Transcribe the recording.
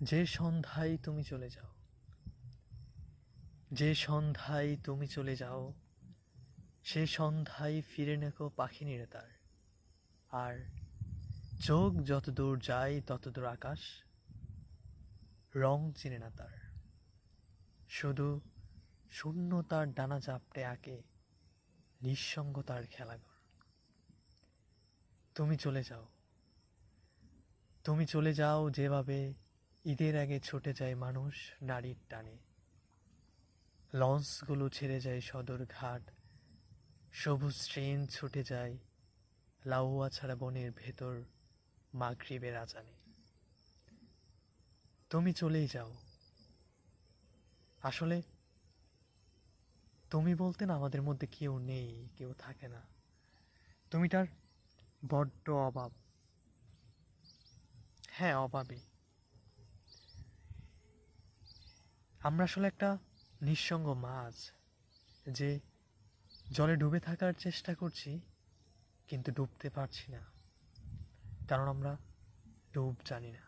যে সন্ধ্যায় তুমি চলে যাও, যে সন্ধ্যায় তুমি চলে যাও, সে সন্ধ্যায় ফিরে নেকো পাখি নিরে তার আর চোখ যত দূর যায় তত দূর আকাশ, রং চিনে না তার। শুধু শূন্য তার ডানা চাপটে আঁকে নিঃসঙ্গতার খেলাঘর। তুমি চলে যাও, তুমি চলে যাও যেভাবে ঈদের আগে ছুটে যায় মানুষ নারীর টানে। লঞ্চগুলো ছেড়ে যায় সদর ঘাট। সবুজ ট্রেন ছুটে যায় লাউয়া ছাড়া বনের ভেতর মাগরিবের আজানে। তুমি চলেই যাও। আসলে তুমি বলতে না আমাদের মধ্যে কেউ নেই, কেউ থাকে না। তুমি তার বড্ড অভাব হ্যাঁ অভাবই আমরা আসলে একটা নিঃসঙ্গ মাছ যে জলে ডুবে থাকার চেষ্টা করছি, কিন্তু ডুবতে পারছি না। কারণ আমরা ডুব জানি না।